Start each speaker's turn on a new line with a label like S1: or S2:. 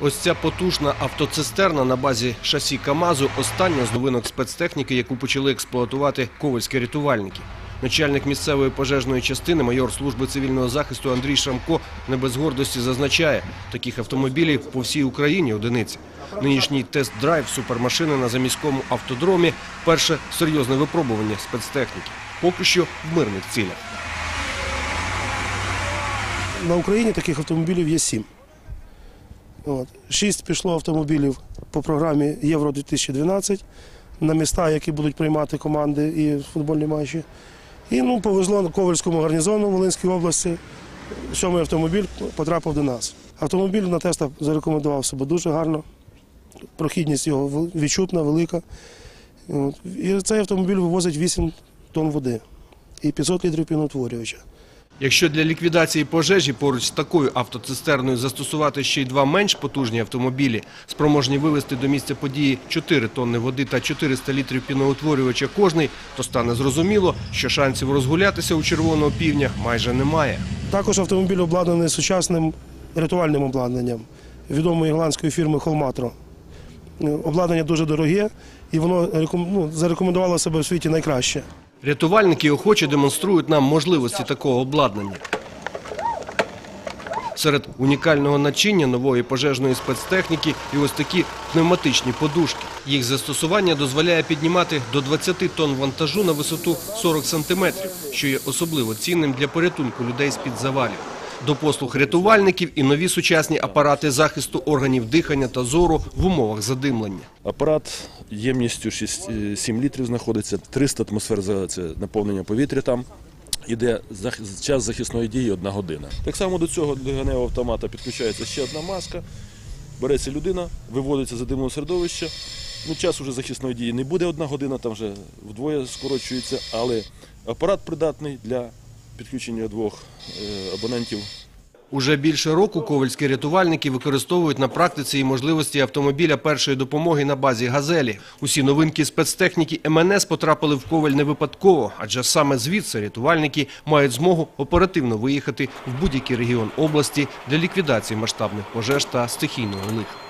S1: Ось ця потужна автоцистерна на базі шасі КАМАЗу – остання з новинок спецтехніки, яку почали експлуатувати ковальські рятувальники. Начальник місцевої пожежної частини, майор служби цивільного захисту Андрій Шрамко не без гордості зазначає, таких автомобілів по всій Україні одиниці. Нинішній тест-драйв супермашини на заміському автодромі – перше серйозне випробування спецтехніки. Поки що в мирних цілях.
S2: На Україні таких автомобілів є сім. От. Шість пішло автомобілів по програмі Євро 2012 на міста, які будуть приймати команди і футбольні матчі. І ну, повезло Ковальському гарнізону Волинській області. Сьомий автомобіль потрапив до нас. Автомобіль на тестах зарекомендував себе дуже гарно. Прохідність його відчутна, велика. І цей автомобіль вивозить 8 тонн води і 500 літрів піноутворювача.
S1: Якщо для ліквідації пожежі поруч з такою автоцистерною застосувати ще й два менш потужні автомобілі, спроможні вивезти до місця події 4 тонни води та 400 літрів піноутворювача кожний, то стане зрозуміло, що шансів розгулятися у червоного півня майже немає.
S2: Також автомобіль обладнаний сучасним рятувальним обладнанням відомої ірландської фірми Холматро. Е, Обладнання дуже дороге і воно ну, зарекомендувало себе в світі найкраще.
S1: Рятувальники охоче демонструють нам можливості такого обладнання. Серед унікального начиння нової пожежної спецтехніки і ось такі пневматичні подушки. Їх застосування дозволяє піднімати до 20 тонн вантажу на висоту 40 сантиметрів, що є особливо цінним для порятунку людей з-під завалів. До послуг рятувальників і нові сучасні апарати захисту органів дихання та зору в умовах задимлення.
S3: Апарат ємністю 6, е, 7 літрів знаходиться, 300 атмосфер за це наповнення повітря там. Іде час захисної дії одна година. Так само до цього до ганевого автомата підключається ще одна маска. Береться людина, виводиться за димного середовища. Ну, час уже захисної дії не буде одна година, там вже вдвоє скорочується, але апарат придатний для підключення двох е, абонентів
S1: Уже більше року ковальські рятувальники використовують на практиці і можливості автомобіля першої допомоги на базі «Газелі». Усі новинки спецтехніки МНС потрапили в коваль не випадково, адже саме звідси рятувальники мають змогу оперативно виїхати в будь-який регіон області для ліквідації масштабних пожеж та стихійного лиха.